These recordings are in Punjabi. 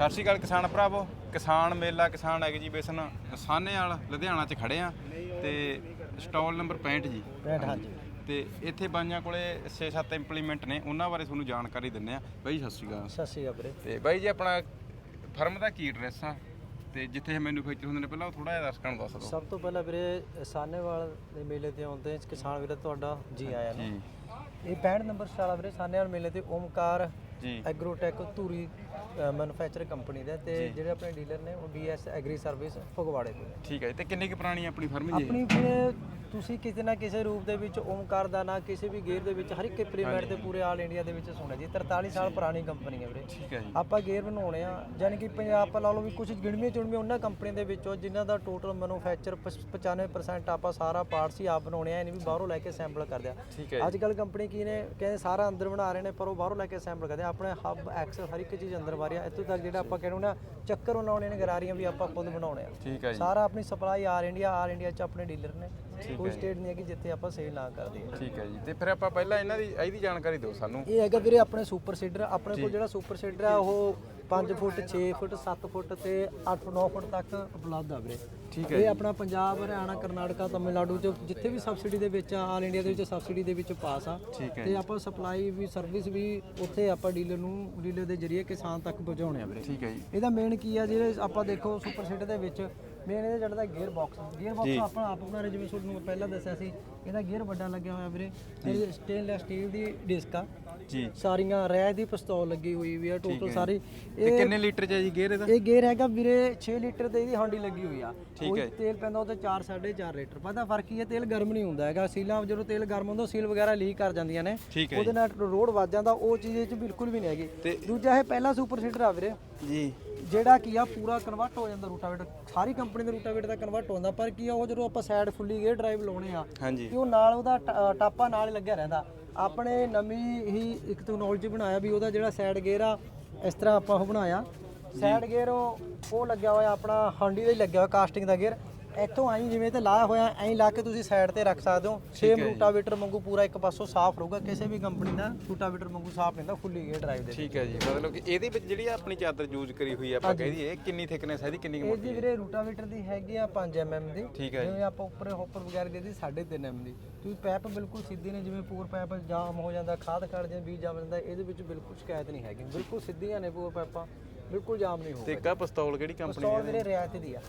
ਸਤਿ ਸ਼੍ਰੀ ਅਕਾਲ ਕਿਸਾਨ ਭਰਾਵੋ। ਕਿਸਾਨ ਮੇਲਾ ਕਿਸਾਨ ਐਗਜੀਬਿਸ਼ਨ ਸਾਹਨੇਵਾਲ ਲੁਧਿਆਣਾ 'ਚ ਖੜੇ ਆ ਤੇ ਸਟਾਲ ਨੰਬਰ 65 ਜੀ। 65 ਹਾਂਜੀ। ਤੇ ਇੱਥੇ ਬਾਈਆਂ ਕੋਲੇ 6-7 ਇੰਪਲੀਮੈਂਟ ਨੇ ਉਹਨਾਂ ਬਾਰੇ ਤੁਹਾਨੂੰ ਜਾਣਕਾਰੀ ਦਿੰਨੇ ਆ। ਬਾਈ ਸਤਿ ਸ਼੍ਰੀ ਅਕਾਲ। ਸਤਿ ਸ਼੍ਰੀ ਅਕਾਲ ਵੀਰੇ। ਤੇ ਬਾਈ ਜੀ ਆਪਣਾ ਫਰਮ ਦਾ ਕੀ ਐਡਰੈਸ ਆ? ਤੇ ਜਿੱਥੇ ਮੈਨੂਫੈਕਚਰ ਹੁੰਦੇ ਨੇ ਪਹਿਲਾਂ ਉਹ ਥੋੜਾ ਜਿਹਾ ਦਰਸ਼ਕਾਂ ਨੂੰ ਦੱਸ ਦਿਓ। ਸਭ ਤੋਂ ਪਹਿਲਾਂ ਵੀਰੇ ਸਾਹਨੇਵਾਲ ਦੇ ਮੇਲੇ ਤੇ ਆਉਂਦੇ ਕਿਸਾਨ ਵੀਰੇ ਤੁਹਾਡਾ ਜੀ ਆਇਆਂ ਨੂੰ। ਇਹ 65 ਨੰਬਰ ਸਟਾਲ ਆ ਵੀਰੇ ਸਾਹਨੇਵਾਲ ਮੇਲੇ ਤੇ Omkar ji. Agrotech Dhuri manufacture company ਦਾ ਤੇ ਜਿਹੜੇ ਆਪਣੇ ਡੀਲਰ ਨੇ ਉਹ ਡੀਐਸ ਐਗਰੀ ਸਰਵਿਸ ਫਗਵਾੜੇ ਤੋਂ ਨੇ ਠੀਕ ਹੈ। ਤੇ ਕਿੰਨੀ ਕੁ ਪੁਰਾਣੀ ਆਪਣੀ ਫਰਮ ਜੀ ਆਪਣੀ ਤੁਸੀਂ ਕਿਤੇ ਨਾ ਕਿਸੇ ਰੂਪ ਦੇ ਵਿੱਚ ਓਮਕਾਰ ਦਾ ਨਾਂ ਕਿਸੇ ਵੀ ਗੇਅਰ ਦੇ ਵਿੱਚ ਹਰ ਇੱਕ ਇੰਪਲੀਮੈਂਟ ਤੇ ਪੂਰੇ ਆਲ ਇੰਡੀਆ ਦੇ ਵਿੱਚ ਸੁਣਿਆ ਜੀ 43 ਸਾਲ ਪੁਰਾਣੀ ਕੰਪਨੀ ਹੈ ਵੀਰੇ। ਠੀਕ ਹੈ ਜੀ। ਆਪਾਂ ਗੇਅਰ ਬਣਾਉਣੇ ਆ ਯਾਨੀ ਕਿ ਪੰਜਾਬ ਲਾ ਲਓ ਵੀ ਕੁਝ ਗਿਣਵੀਆਂ ਚੁਣਵੀਆਂ ਉਹਨਾਂ ਕੰਪਨੀਆਂ ਦੇ ਵਿੱਚੋਂ ਜਿਨ੍ਹਾਂ ਦਾ ਟੋਟਲ ਮੈਨੂਫੈਕਚਰ 95% ਆਪਾਂ ਸਾਰਾ ਪਾਰਟਸ ਹੀ ਆਪ ਬਣਾਉਣੇ ਆ ਇਹ ਨਹੀਂ ਵੀ ਬਾਹਰੋਂ ਲੈ ਕੇ ਸੈਂਪਲ ਕਰਦੇ ਆ। ਠੀਕ ਹੈ ਅੱਜ ਕੱਲ ਕੰਪਨੀ ਕੀ ਨੇ ਕਹਿੰਦੇ ਸਾਰਾ ਅੰਦਰ ਬਣਾ ਰਹੇ ਨੇ ਪਰ ਉਹ ਬਾਹਰੋਂ ਲੈ ਕੇ ਸੈਂਪਲ ਕਰਦੇ ਆ। ਆਪਣੇ ਹੱਬ ਐਕਸਲ ਹਰ ਇੱਕ ਚੀਜ਼ ਅੰਦਰ ਵਾਰੀ ਆ ਇੱਥੋਂ ਤੱਕ ਜਿਹੜਾ ਆਪਾਂ ਕਹਿੰਦੇ ਨਾ ਚੱਕਰ ਬਣਾਉਣੇ ਨੇ ਗਰਾਰੀਆਂ ਵੀ ਆਪਾਂ ਖੁਦ ਬਣਾਉਣੇ ਆ। ਠੀਕ ਹੈ ਜੀ। ਸਾਰਾ ਆਪਣੀ supply all India all India ਚ ਆਪਣੇ ਡੀਲਰ ਨੇ। ਕੋਈ ਸਟੇਟ ਨਹੀਂ ਹੈ ਕਿ ਜਿੱਥੇ ਆਪਾਂ ਸੇਲ ਨਾ ਕਰਦੇ ਠੀਕ ਹੈ ਜੀ। ਤੇ ਫਿਰ ਆਪਾਂ ਪਹਿਲਾਂ ਇਹਨਾਂ ਦੀ ਇਹਦੀ ਜਾਣਕਾਰੀ ਦਿਓ ਸਾਨੂੰ। ਇਹ ਹੈਗਾ ਵੀਰੇ ਆਪਣੇ ਸੁਪਰ ਸੀਡਰ ਆਪਣੇ ਕੋਲ ਜਿਹੜਾ ਸੁਪਰ ਸੀਡਰ ਆ ਉਹ 5 ਫੁੱਟ 6 ਫੁੱਟ 7 ਫੁੱਟ ਤੇ 8 9 ਫੁੱਟ ਤੱਕ ਉਪਲਬਧ ਆ ਵੀਰੇ। ਠੀਕ ਇਹ ਆਪਣਾ ਪੰਜਾਬ ਹਰਿਆਣਾ ਕਰਨਾਟਕਾ ਤਮਿਲਨਾਡੂ ਚ ਜਿੱਥੇ ਵੀ ਸਬਸਿਡੀ ਦੇ ਵਿੱਚ ਆ ਆਲ ਇੰਡੀਆ ਦੇ ਵਿੱਚ ਸਬਸਿਡੀ ਦੇ ਵਿੱਚ ਪਾਸ ਆ। ਹੈ ਤੇ ਆਪਾਂ ਸਪਲਾਈ ਵੀ ਸਰਵਿਸ ਵੀ ਉੱਥੇ ਆਪਾਂ ਡੀਲਰ ਨੂੰ ਡੀਲਰ ਦੇ ਜਰੀਏ ਕਿਸਾਨ ਤੱਕ ਪਹੁੰਚਾਉਣੇ ਆ ਵੀਰੇ। ਠੀਕ ਹੈ ਜੀ। ਇਹਦਾ ਮੇਨ ਕੀ ਆ ਜਿਹੜੇ ਆਪਾਂ ਦੇਖੋ ਸੁਪਰ ਸੀਡਰ ਦੇ ਵਿੱਚ ਮੇਨ ਇਹਦਾ ਜਿਹੜਾ ਗੇਅਰ ਬਾਕਸ ਗੇਅਰ ਬਾਕਸ ਆਪਾਂ ਆਪ ਬਣਾ ਰਹੇ ਜਿਵੇਂ ਤੁਹਾਨੂੰ ਪਹਿਲਾਂ ਦੱਸਿਆ ਸੀ ਇਹਦਾ ਗੇਅਰ ਵੱਡਾ ਲੱਗਿਆ ਹੋਇਆ ਵੀਰੇ। ਤੇ ਸਟੇਨਲੈਸ ਸਟੀਲ ਦੀ ਡਿਸਕ ਆ। ਜੀ। ਸਾਰੀਆਂ ਰੈਹ ਦੀ ਪਿਸਤੌਲ ਲੱਗੀ ਹੋਈ ਵੀ ਆ ਟੋਟਲ ਸਾਰੀ। ਤੇ ਇਹ ਕਿੰਨੇ ਲੀਟਰ ਚ ਹੈ ਜੀ ਗੇਅਰ ਇਹਦਾ? ਇਹ ਗੇਅਰ ਹੈਗਾ ਵੀਰੇ 6 ਲੀਟਰ ਦੇ ਇਹਦੀ ਹਾਂਡੀ ਲੱਗੀ ਹੋਈ ਆ। ਠੀਕ ਕੋਈ ਹੈ। ਤੇਲ ਪੈਂਦਾ ਉਹਦੇ 4 4.5 ਲੀਟਰ। ਪਤਾ ਫ਼ਰਕ ਕੀ ਹੈ ਤੇਲ ਗਰਮ ਨਹੀਂ ਹੁੰਦਾ ਹੈਗਾ। ਸੀਲਾਂ ਜਦੋਂ ਤੇਲ ਗਰਮ ਹੁੰਦਾ ਸੀਲ ਵਗੈਰਾ ਲੀਕ ਕਰ ਜਾਂਦੀਆਂ ਨੇ। ਉਹਦੇ ਨਾਲ ਰੋਡ ਵੱਜ ਜਾਂਦਾ ਉਹ ਚੀਜ਼ ਇਹ ਚ ਬਿਲਕੁਲ ਵੀ ਨਹੀਂ ਹੈਗੀ। ਤੇ- ਦੂਜਾ ਇਹ ਪਹਿਲਾ ਸੁਪਰ ਸੀਡਰ ਆ ਵੀਰੇ। ਜੀ। ਜਿਹੜਾ ਕੀ ਆ ਪੂਰਾ ਕਨਵਰਟ ਹੋ ਜਾਂਦਾ ਰੂਟਾਵੇਟਰ। ਸਾਰੀ ਕੰਪਨੀ ਦੇ ਰੂਟਾਵੇਟਰ ਦਾ ਕਨਵਰਟ ਹੋ ਜਾਂਦਾ ਪਰ ਕੀ ਆ ਉਹ ਜਦੋਂ ਆਪਾਂ ਸਾਈਡ ਫੁੱਲੀ ਗੇਅਰ ਡਰਾਈਵ ਲਾਉਣੇ ਆ ਹਾਂਜੀ। ਤੇ ਉਹ ਨਾਲ ਉਹਦਾ ਟਾਪਾ ਨਾਲ ਹੀ ਲੱਗਿਆ ਰਹਿੰਦਾ। ਆਪਣੇ ਨਵੀਂ ਹੀ ਇੱਕ ਟੈਕਨੋਲੋਜੀ ਬਣਾਇਆ ਵੀ ਉਹਦਾ ਜਿਹੜਾ ਸਾਈਡ ਗੇਅਰ ਆ ਇਸ ਤਰ੍ਹਾਂ ਆਪਾਂ ਉਹ ਬਣਾਇਆ। ਸਾਈਡ ਗੇਅਰ ਉਹ ਉਹ ਲੱਗਿਆ ਹੋਇਆ ਆਪਣਾ ਹਾਂਡੀ ਦਾ ਹੀ ਲੱਗਿਆ ਹੋਇਆ ਕਾਸਟਿੰਗ ਦਾ ਗੇਅਰ ਇੱਥੋਂ ਆਈ ਜਿਵੇਂ ਤੇ ਲਾਇਆ ਹੋਇਆ ਐਂ ਲਾ ਕੇ ਤੁਸੀਂ ਸਾਈਡ ਤੇ ਰੱਖ ਸਕਦੇ ਹੋ। ਸੇਮ ਰੂਟਾਵੇਟਰ ਵਾਂਗੂ ਪੂਰਾ ਇੱਕ ਪਾਸੋਂ ਸਾਫ਼ ਰਹੂਗਾ ਕਿਸੇ ਵੀ ਕੰਪਨੀ ਦਾ ਰੂਟਾਵੇਟਰ ਵਾਂਗੂ ਸਾਫ਼ ਨਹੀਂ ਹੁੰਦਾ ਫੁੱਲੀ ਗੇਅਰ ਡਰਾਈਵ ਦੇ ਠੀਕ ਹੈ ਜੀ ਮਤਲਬ ਕਿ ਇਹਦੇ ਵਿੱਚ ਜਿਹੜੀ ਆਪਣੀ ਚਾਦਰ ਯੂਜ਼ ਕਰੀ ਹੋਈ ਆ ਆਪਾਂ ਕਹਿ ਦਈਏ ਕਿੰਨੀ ਥਿਕਨੈਸ ਹੈ ਇਹਦੀ ਕਿੰਨੀ ਮੋਟੀ ਇਹਦੀ ਵੀਰੇ ਰੂਟਾਵੇਟਰ ਦੀ ਹੈਗੀ ਆ 5 mm ਦੀ। ਠੀਕ ਹੈ ਜੀ। ਜਿਵੇਂ ਆਪਾਂ ਉੱਪਰ ਹੋਪਰ ਵਗੈਰਾ ਦੇ ਦੀ 3.5 mm ਦੀ। ਤੁਸੀਂ ਪੈਪ ਬਿਲਕੁਲ ਸਿੱਧੀ ਨੇ ਜਿਵੇਂ ਪੂਰ ਪੈਪ ਜਾਮ ਹੋ ਜਾਂਦਾ ਖਾਦ ਖੜ ਜਾਂਦਾ ਬੀਜ ਜਮ ਜਾਂਦਾ ਇਹਦੇ ਵਿੱਚ ਬਿਲਕੁਲ ਸ਼ਿਕਾਇਤ ਨਹੀਂ ਹੈਗੀ। ਬਿਲਕੁਲ ਸਿੱਧੀਆਂ ਨੇ ਪੂਰ ਪੈਪਾਂ ਬਿਲਕੁਲ ਜਾਮ ਨਹੀਂ ਤੇ ਹੋਊਗਾ ਆਹ ਪਿਸਤੌਲ ਕਿਹੜੀ ਕੰਪਨੀ ਪਿਸਤੌਲ ਵੀਰੇ ਰਿਆਇਤ ਦੀ ਆ।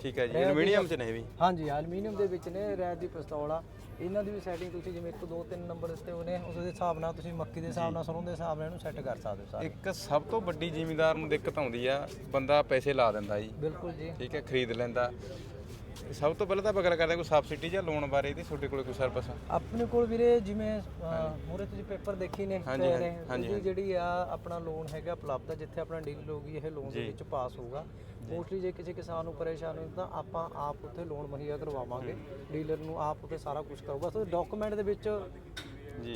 ਠੀਕ ਹੈ ਜੀ ਐਲੂਮੀਨੀਅਮ ਚ ਨੇ ਵੀ? ਹਾਂਜੀ ਐਲੂਮੀਨੀਅਮ ਦੇ ਵਿੱਚ ਨੇ ਰਿਆਇਤ ਦੀ ਪਿਸਤੌਲ ਆ। ਇਹਨਾਂ ਦੀ ਵੀ ਸੈਟਿੰਗ ਤੁਸੀਂ ਜਿਵੇਂ 1 2 3 ਨੰਬਰ ਦਿੱਤੇ ਹੋਏ ਨੇ ਉਸ ਦੇ ਹਿਸਾਬ ਨਾਲ ਤੁਸੀਂ ਮੱਕੀ ਦੇ ਹਿਸਾਬ ਨਾਲ ਸਰੋਂ ਦੇ ਹਿਸਾਬ ਨਾਲ ਇਹਨੂੰ ਸੈੱਟ ਕਰ ਸਕਦੇ ਹੋ ਸਾਰੇ। ਇੱਕ ਸਭ ਤੋਂ ਵੱਡੀ ਜ਼ਿਮੀਂਦਾਰ ਨੂੰ ਦਿੱਕਤ ਆਉਂਦੀ ਆ ਬੰਦਾ ਪੈਸੇ ਲਾ ਦਿੰਦਾ ਜੀ। ਬਿਲਕੁਲ ਜੀ। ਠੀਕ ਹੈ ਖਰੀਦ ਲੈਂਦਾ। ਸਭ ਤੋਂ ਪਹਿਲਾਂ ਤਾਂ ਆਪਾਂ ਗੱਲ ਕਰਦੇ ਕੋਈ ਸਬਸਿਡੀ ਜਾਂ ਲੋਨ ਬਾਰੇ ਇਹਦੀ ਤੁਹਾਡੇ ਕੋਲ ਕੋਈ ਸਰਵਿਸ ਆਪਣੇ ਕੋਲ ਵੀਰੇ ਜਿਵੇਂ ਮੂਰੇ ਤੁਸੀਂ ਪੇਪਰ ਦੇਖੀ ਨੇ ਹਾਂਜੀ, ਜਿਹੜੀ ਆ ਆਪਣਾ ਲੋਨ ਹੈਗਾ ਉਪਲਬਧ ਜਿੱਥੇ ਆਪਣਾ ਡੀਲ ਹੋਊਗੀ ਇਹ ਲੋਨ ਦੇ ਵਿੱਚ ਪਾਸ ਹੋਊਗਾ। ਮੋਸਟਲੀ ਜੇ ਕਿਸੇ ਕਿਸਾਨ ਨੂੰ ਪਰੇਸ਼ਾਨੀ ਤਾਂ ਆਪਾਂ ਆਪ ਉੱਥੇ ਲੋਨ ਮੁਹੱਈਆ ਕਰਵਾਵਾਂਗੇ। ਡੀਲਰ ਨੂੰ ਆਪ ਉੱਥੇ ਸਾਰਾ ਕੁਝ ਕਰੂਗਾ। ਸੋ ਡਾਕੂਮੈਂਟ ਦੇ ਵਿੱਚ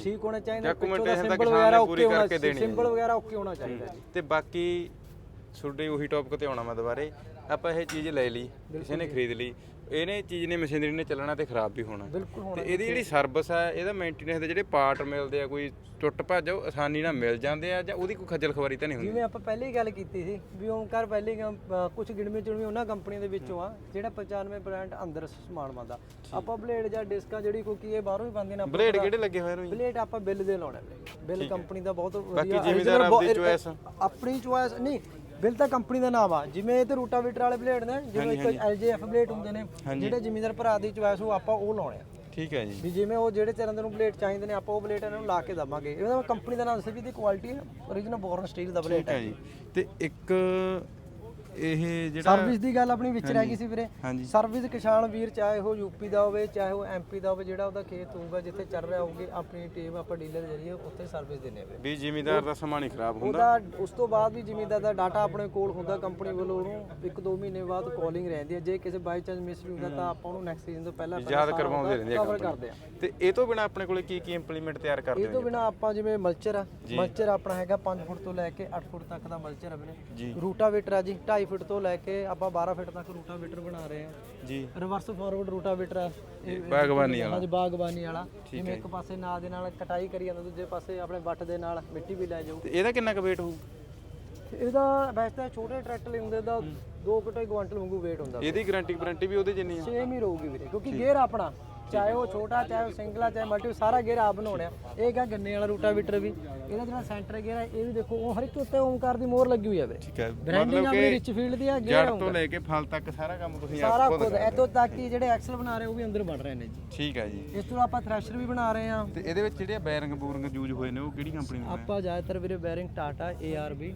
ਠੀਕ ਹੋਣਾ ਚਾਹੀਦਾ Documentation ਤਾਂ ਸਿੰਬਲ ਕਿਸਾਨ ਵਗੈਰਾ ਨੇ ਪੂਰੀ ਓਕੇ ਹੋਣਾ ਕਰਕੇ ਦੇਣੀ ਸਿੰਬਲ ਵਗੈਰਾ ਓਕੇ ਹੋਣਾ ਚਾਹੀਦਾ ਤੇ ਬਾਕੀ ਤੁਹਾਡੇ ਉਹੀ ਟੌਪਿਕ ਤੇ ਆਉਣਾ ਮੈਂ ਦੁਬਾਰੇ। ਆਪਾਂ ਇਹ ਚੀਜ਼ ਲੈ ਲਈ ਕਿਸੇ ਨੇ ਖਰੀਦ ਲਈ। ਇਹਨੇ ਚੀਜ਼ ਨੇ ਮਸ਼ੀਨਰੀ ਨੇ ਚੱਲਣਾ ਤੇ ਖਰਾਬ ਵੀ ਹੋਣਾ। ਤੇ ਇਹਦੀ ਜਿਹੜੀ ਸਰਵਿਸ ਆ ਇਹਦਾ ਮੇਨਟੇਨੈਂਸ ਦੇ ਜਿਹੜੇ ਪਾਰਟ ਮਿਲਦੇ ਆ ਕੋਈ ਟੁੱਟ ਭੱਜ ਉਹ ਆਸਾਨੀ ਨਾਲ ਮਿਲ ਜਾਂਦੇ ਆ ਜਾਂ ਉਹਦੀ ਕੋਈ ਖੱਜਲ ਖਵਾਰੀ ਤਾਂ ਨਹੀਂ ਹੁੰਦੀ? ਜਿਵੇਂ ਆਪਾਂ ਪਹਿਲੇ ਹੀ ਗੱਲ ਕੀਤੀ ਸੀ ਵੀ ਓਮਕਾਰ ਪਹਿਲੇ ਕੁਝ ਗਿਣਵੇਂ ਚੁਣਵੇਂ ਉਹਨਾਂ ਕੰਪਨੀਆਂ ਦੇ ਵਿੱਚੋਂ ਆ ਜਿਹੜਾ 95% ਅੰਦਰ ਸਮਾਨ ਬੰਦਾ ਆਪਾਂ ਬਲੇਡ ਜਾਂ ਡਿਸਕਾਂ ਜਿਹੜੀ ਕੋਈ ਕੀ ਇਹ ਬਾਹਰੋਂ ਹੀ ਬੰਦੇ ਨੇ ਬਲੇਡ ਕਿਹੜੇ ਲੱਗੇ ਹੋਏ ਨੇ ਬਲੇਡ ਆਪਾਂ ਬਿੱਲ ਦੇ ਲਾਉਣੇ ਬਿੱਲ ਕੰਪਨੀ ਦਾ ਬਹੁਤ ਬਾਕੀ ਵਧੀਆ ਜ਼ਿਮੀਂਦਾਰ ਆਪਦੀ ਬਹੁਤ- choice ਆਪਣੀ ਚੁਆਇਸ ਨਹੀਂ ਬਿੱਲ ਤਾਂ ਕੰਪਨੀ ਦਾ ਨਾਮ ਆ। ਜਿਵੇਂ ਇਹ ਤੇ ਰੂਟਾਵੀਟਰ ਵਾਲੇ ਬਲੇਡ ਨੇ ਜਿਵੇਂ ਇੱਕ ਐਲਜੀਐਫ ਬਲੇਡ ਹੁੰਦੇ ਨੇ ਜਿਹੜੇ ਜ਼ਿਮੀਂਦਾਰ ਭਰਾ ਦੀ ਚੁਆਇਸ ਉਹ ਆਪਾਂ ਉਹ ਲਾਉਣੇ ਆ। ਠੀਕ ਹੈ ਜੀ। ਵੀ ਜਿਵੇਂ ਉਹ ਜਿਹੜੇ ਚਰਨ ਦੇ ਨੂੰ ਬਲੇਡ ਚਾਹੀਦੇ ਨੇ ਆਪਾਂ ਉਹ ਬਲੇਡ ਇਹਨਾਂ ਨੂੰ ਲਾ ਕੇ ਦਵਾਂਗੇ। ਇਹਦਾ ਕੰਪਨੀ ਦਾ ਨਾਮ ਦੱਸੇ ਵੀ ਕੁਆਲਿਟੀ ਹੈ origignal ਬੋਰਨ ਸਟੀਲ ਦਾ ਬਲੇਡ ਠੀਕ ਹੈ ਜੀ। ਤੇ ਇੱਕ ਇਹ ਜਿਹੜਾ ਸਰਵਿਸ ਦੀ ਗੱਲ ਆਪਣੀ ਵਿੱਚ ਰਹਿ ਗਈ ਸੀ ਵੀਰੇ। ਹਾਂਜੀ। ਸਰਵਿਸ ਕਿਸਾਨ ਵੀਰ ਚਾਹੇ ਉਹ ਯੂਪੀ ਦਾ ਹੋਵੇ ਚਾਹੇ ਉਹ ਐਮਪੀ ਦਾ ਹੋਵੇ ਜਿਹੜਾ ਉਹਦਾ ਖੇਤ ਹੋਊਗਾ ਜਿੱਥੇ ਚੱਲ ਰਿਹਾ ਹੋਊਗੀ ਆਪਣੀ ਟੀਮ ਆਪਾਂ ਡੀਲਰ ਜਰੀਏ ਉੱਥੇ ਸਰਵਿਸ ਦਿੰਨੇ ਵੀਰੇ। ਵੀ ਜ਼ਿਮੀਂਦਾਰ ਦਾ ਸਮਾਂ ਨਹੀਂ ਖਰਾਬ ਹੁੰਦਾ। ਉਹਦਾ ਉਸ ਤੋਂ ਬਾਅਦ ਵੀ ਜ਼ਿਮੀਂਦਾਰ ਦਾ ਡਾਟਾ ਆਪਣੇ ਕੋਲ ਹੁੰਦਾ ਕੰਪਨੀ ਵੱਲੋਂ ਉਹਨੂੰ ਇੱਕ ਦੋ ਮਹੀਨੇ ਬਾਅਦ ਕਾਲਿੰਗ ਰਹਿੰਦੀ ਹੈ ਜੇ ਕਿਸੇ ਬਾਈ ਚਾਂਸ ਮਿਸ ਵੀ ਹੁੰਦਾ ਤਾਂ ਆਪਾਂ ਉਹਨੂੰ ਨੈਕਸਟ ਸੀਜ਼ਨ ਤੋਂ ਪਹਿਲਾਂ ਯਾਦ ਕਰਵਾਉਂਦੇ ਰਹਿੰਦੇ ਆ ਕਵਰ ਕਰਦੇ ਆ। ਤੇ ਇਹ ਤੋਂ ਬਿਨਾ ਆਪਣੇ ਕੋਲੇ ਕੀ ਕੀ ਇੰਪਲੀਮੈਂਟ ਤਿਆਰ ਕਰਦੇ ਇਹ ਹੋ ਤੋਂ ਬਿਨਾ ਆਪਾਂ ਜਿਵੇਂ ਮਲਚਰ ਆ ਮਲਚਰ ਆਪਣਾ ਹੈਗਾ 5 ਫੁੱਟ ਤੋਂ ਲੈ ਕੇ 8 ਫੁੱਟ ਤੱਕ ਦਾ ਮਲਚਰ ਆ ਜੀ। ਵੀਰੇ ਰੂਟਾਵੇਟਰ ਆ ਜੀ 2.5 ਫੁੱਟ ਤੋਂ ਲੈ ਕੇ ਆਪਾਂ 12 ਫੁੱਟ ਤੱਕ ਰੂਟਾਵੇਟਰ ਬਣਾ ਰਹੇ ਆ ਜੀ। ਰਿਵਰਸ ਫਾਰਵਰਡ ਰੂਟਾਵੇਟਰ ਆ ਇਹ ਬਾਗਬਾਨੀ ਵਾਲਾ। ਹਾਂਜੀ ਬਾਗਬਾਨੀ ਵਾਲਾ। ਜਿਵੇਂ ਇੱਕ ਪਾਸੇ ਨਾਲ ਦੇ ਨਾਲ ਕਟਾਈ ਕਰੀ ਜਾਂਦਾ ਦੂਜੇ ਪਾਸੇ ਆਪਣੇ ਵੱਟ ਦੇ ਨਾਲ ਮਿੱਟੀ ਵੀ ਲੈ ਜਾਊ ਤੇ ਇਹਦਾ ਕਿੰਨਾ ਕੁ weight ਹੋਊ? ਇਹਦਾ ਵੈਸੇ ਤਾਂ ਛੋਟੇ ਟਰੈਕਟਰ ਲੈਂਦੇ ਦਾ 2 ਕਿਲੋ ਕੁਆਂਟਲ ਵਾਂਗੂ weight ਹੁੰਦਾ। ਇਹਦੀ ਗਾਰੰਟੀ ਵਾਰੰਟੀ ਵੀ ਉਹਦੇ ਜਿੰਨੀ ਆ? ਸੇਮ ਹੀ ਰਹੂਗੀ ਵੀਰੇ ਕਿਉਂਕਿ ਗੇਅਰ ਆਪਣਾ। ਚਾਹੇ ਉਹ ਛੋਟਾ ਚਾਹੇ ਉਹ ਸਿੰਗਲ ਆ ਚਾਹੇ ਮਲਟੀ ਸਾਰਾ ਗੇਅਰ ਆਪ ਬਣਾਉਣਾ ਇਹ ਕਾ ਗੰਨੇ ਵਾਲਾ ਰੂਟਾਵੀਟਰ ਵੀ? ਇਹਦਾ ਜਿਹੜਾ ਸੈਂਟਰ ਗੇਅਰ ਹੈ ਇਹ ਵੀ ਦੇਖੋ ਉਹ ਹਰ ਇੱਕ ਉੱਤੇ ਓਮਕਾਰ ਦੀ ਮੋਹਰ ਲੱਗੀ ਹੋਈ ਹੈ ਠੀਕ ਹੈ ਬ੍ਰਾਂਡਿੰਗ ਆਪਣੀ ਰਿਚ ਫੀਲਡ ਦੀ ਆ ਗੇਅਰ ਜੜ ਤੋਂ ਲੈ ਕੇ ਫਲ ਤੱਕ ਸਾਰਾ ਕੰਮ ਤੁਸੀਂ ਆਪ ਸਾਰਾ ਕੁਝ ਇੱਥੋਂ ਤੱਕ ਕਿ ਜਿਹੜੇ ਐਕਸਲ ਬਣਾ ਰਹੇ ਉਹ ਵੀ ਅੰਦਰ ਬਣ ਰਹੇ ਨੇ ਜੀ। ਠੀਕ ਹੈ ਜੀ। ਇਸ ਤੋਂ ਆਪਾਂ ਥ੍ਰੈਸ਼ਰ ਵੀ ਬਣਾ ਰਹੇ ਹਾਂ ਤੇ ਇਹਦੇ ਵਿੱਚ ਜਿਹੜੇ ਬੈਰਿੰਗ ਬੂਰਿੰਗ ਯੂਜ਼ ਹੋਏ ਨੇ ਉਹ ਕਿਹੜੀ ਕੰਪਨੀ ਦੇ ਆਪਾਂ ਜ਼ਿਆਦਾਤਰ ਵੀਰੇ ਬੈਰਿੰਗ ਟਾਟਾ ARB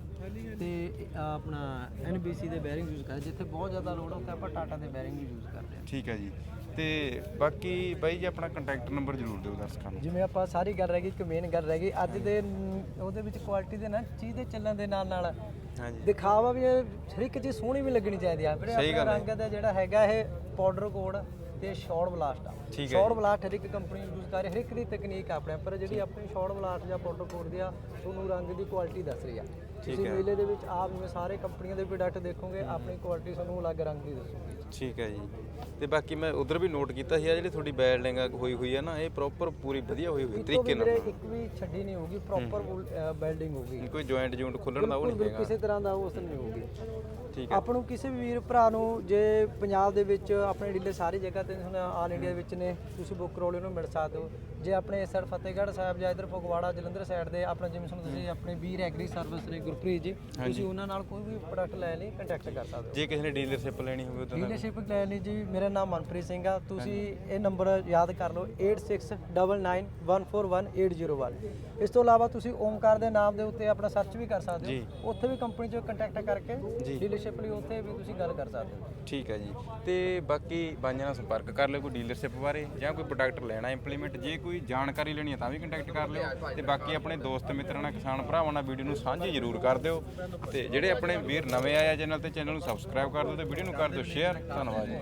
ਤੇ ਆਪਣਾ NBC ਦੇ ਬੈਰਿੰਗ ਯੂਜ਼ ਕਰਦੇ ਜਿੱਥੇ ਬਹੁਤ ਜ਼ਿਆਦਾ ਲੋਡ ਹੁੰਦਾ ਆਪਾਂ ਟਾਟਾ ਦੇ ਬੈਰਿੰਗ ਯੂਜ਼ ਕਰਦੇ ਹਾਂ ਠੀਕ ਹੈ ਜੀ। ਤੇ ਬਾਕੀ ਬਾਈ ਜੀ ਆਪਣਾ ਕੰਟੈਕਟ ਨੰਬਰ ਜ਼ਰੂਰ ਦਿਓ ਦਰਸ਼ਕਾਂ ਨੂੰ। ਜਿਵੇਂ ਆਪਾਂ ਸਾਰੀ ਗੱਲ ਰਹਿ ਗਈ ਇੱਕ ਮੇਨ ਗੱਲ ਰਹਿ ਗਈ ਅੱਜ ਦੇ ਨ- ਉਹਦੇ ਵਿੱਚ ਕੁਆਲਿਟੀ ਦੇ ਨਾਲ ਚੀਜ਼ ਦੇ ਚੱਲਣ ਦੇ ਨਾਲ ਨਾਲ ਹਾਂਜੀ। ਦਿਖਾਵਾ ਵੀ ਇਹ ਹਰ ਇੱਕ ਚੀਜ਼ ਸੋਹਣੀ ਵੀ ਲੱਗਣੀ ਚਾਹੀਦੀ ਆ। ਵੀਰੇ ਸਹੀ ਆਪਣਾ ਗੱਲ ਹੈ। ਰੰਗ ਦਾ ਜਿਹੜਾ ਹੈਗਾ ਇਹ ਪਾਊਡਰ ਕੋਡ ਤੇ ਸ਼ਾਰਟ ਬਲਾਸਟ ਆ। ਠੀਕ ਹੈ ਸ਼ਾਰਟ ਬਲਾਸਟ ਹਰ ਇੱਕ ਕੰਪਨੀ ਯੂਜ਼ ਕਰ ਰਹੀ ਹਰ ਇੱਕ ਦੀ ਤਕਨੀਕ ਆਪਣੇ ਪਰ ਜਿਹੜੀ ਆਪਣੀ ਸ਼ਾਰਟ ਬਲਾਸਟ ਜਾਂ ਪਾਊਡਰ ਕੋਡ ਦੀ ਆ ਤੁਹਾਨੂੰ ਰੰਗ ਦੀ ਕੁਆਲਿਟੀ ਦੱਸ ਰਹੀ ਆ। ਤੁਸੀਂ ਮੇਲੇ ਦੇ ਵਿੱਚ ਆਪ ਜਿਵੇਂ ਸਾਰੇ ਕੰਪਨੀਆਂ ਦੇ ਪ੍ਰੋਡਕਟ ਦੇਖੋਗੇ ਆਪਣੀ ਕੁਆਲਿਟੀ ਤੁਹਾਨੂੰ ਅਲੱਗ ਰੰਗ ਦੀ ਦੱਸੂਗੀ। ਠੀਕ ਹੈ ਜੀ। ਤੇ ਬਾਕੀ ਮੈਂ ਉਧਰ ਵੀ ਨੋਟ ਕੀਤਾ ਸੀ ਆ ਜਿਹੜੀ ਤੁਹਾਡੀ ਬੈਲਡਿੰਗ ਹੋਈ ਹੋਈ ਹੈ ਨਾ ਇਹ ਪ੍ਰੋਪਰ ਪੂਰੀ ਵਧੀਆ ਹੋਈ ਹੋਈ ਤਰੀਕੇ ਨਾਲ। ਇੱਕ ਵੀ ਛੱਡੀ ਨਹੀਂ ਹੋਊਗੀ ਪ੍ਰੋਪਰ ਬਿਲਡਿੰਗ ਹੋਊਗੀ। ਕੋਈ ਜੁਆਇੰਟ ਜੂਇੰਟ ਖੁੱਲਣ ਦਾ ਉਹ ਨਹੀਂ ਹੈਗਾ। ਕਿਸੇ ਤਰ੍ਹਾਂ ਦਾ ਉਸ ਨਹੀਂ ਹੋਊਗੀ। ਠੀਕ ਆਪਾਂ ਨੂੰ ਕਿਸੇ ਵੀ ਵੀਰ ਭਰਾ ਨੂੰ ਜੇ ਪੰਜਾਬ ਦੇ ਵਿੱਚ ਆਪਣੇ ਡੀਲਰ ਸਾਰੀ ਜਗ੍ਹਾ ਤੇ ਹੁਣ ਆਲ ਇੰਡੀਆ ਵਿੱਚ ਨੇ ਤੁਸੀਂ ਬੁੱਕ ਕਰੋ ਉਹਨੂੰ ਮਿਲ ਸਕਦੇ ਹੋ। ਜੇ ਆਪਣੇ ਸਾਈਡ ਫਤਿਹਗੜ੍ਹ ਸਾਹਿਬ ਜਾਂ ਇਧਰ ਫਗਵਾੜਾ ਜਲੰਧਰ ਸਾਈਡ ਦੇ ਆਪਣਾ ਜਿਵੇਂ ਤੁਸੀਂ ਆਪਣੇ ਵੀਰ ਐਗਰੀ ਸਰਵਿਸ ਨੇ ਗੁਰਪ੍ਰੀਤ ਜੀ ਤੁਸੀਂ ਉਹਨਾਂ ਨਾਲ ਕੋਈ ਵੀ ਪ੍ਰੋਡਕਟ ਲੈਣ ਲਈ ਕੰਟੈਕਟ ਕਰ ਸਕਦੇ ਹੋ? ਜੇ ਕਿਸੇ ਨੇ ਡੀਲਰਸ਼ਿਪ ਲੈਣੀ ਹੋਵੇ ਤਾਂ ਡੀਲਰਸ਼ਿਪ ਲੈਣ ਲਈ ਜੀ ਮੇਰਾ ਨਾਮ ਮਨਪ੍ਰੀਤ ਸਿੰਘ ਆ। ਤੁਸੀਂ ਇਹ ਨੰਬਰ ਯਾਦ ਕਰ ਲਓ 8699141801 ਇਸ ਤੋਂ ਇਲਾਵਾ ਤੁਸੀਂ ਓਮਕਾਰ ਦੇ ਨਾਮ ਦੇ ਉੱਤੇ ਆਪਣਾ ਸਰਚ ਵੀ ਕਰ ਸਕਦੇ ਹੋ। ਉੱਥੇ ਵੀ ਕੰਪਨੀ 'ਚ ਕੰਟੈਕਟ ਕਰਕੇ ਡੀਲਰਸ਼ਿਪ ਲਈ ਉੱਥੇ ਵੀ ਤੁਸੀਂ ਗੱਲ ਕਰ ਸਕਦੇ ਹੋ। ਠੀਕ ਹੈ ਜੀ। ਤੇ ਬਾਕੀ ਬਾਈਆਂ ਨਾਲ ਸੰਪਰਕ ਕਰ ਲਿਓ ਕੋਈ ਡੀਲਰਸ਼ਿਪ ਬਾਰੇ ਜਾਂ ਕੋਈ ਪ੍ਰੋਡਕਟ ਲੈਣਾ ਇੰਪਲੀਮੈਂਟ ਜੇ ਕੋਈ ਜਾਣਕਾਰੀ ਲੈਣੀ ਹੈ ਤਾਂ ਵੀ ਕੰਟੈਕਟ ਕਰ ਲਿਓ। ਤੇ ਬਾਕੀ ਆਪਣੇ ਦੋਸਤ ਮਿੱਤਰਾਂ ਨਾਲ ਕਿਸਾਨ ਭਰਾਵਾਂ ਨਾਲ ਵੀਡੀਓ ਨੂੰ ਸਾਂਝੀ ਜ਼ਰੂਰ ਕਰ ਦਿਓ। ਤੇ ਜਿਹੜੇ ਆਪਣੇ ਵੀਰ ਨਵੇਂ ਆਏ ਆ ਚੈਨਲ ਤੇ ਚੈਨਲ ਨੂੰ ਸਬਸਕ੍ਰਾਈਬ ਕਰ ਦਿਓ ਤੇ ਵੀਡੀਓ ਨੂੰ ਕਰ ਦਿਓ ਸ਼ੇਅਰ ਧੰਨਵਾਦ ਜੀ।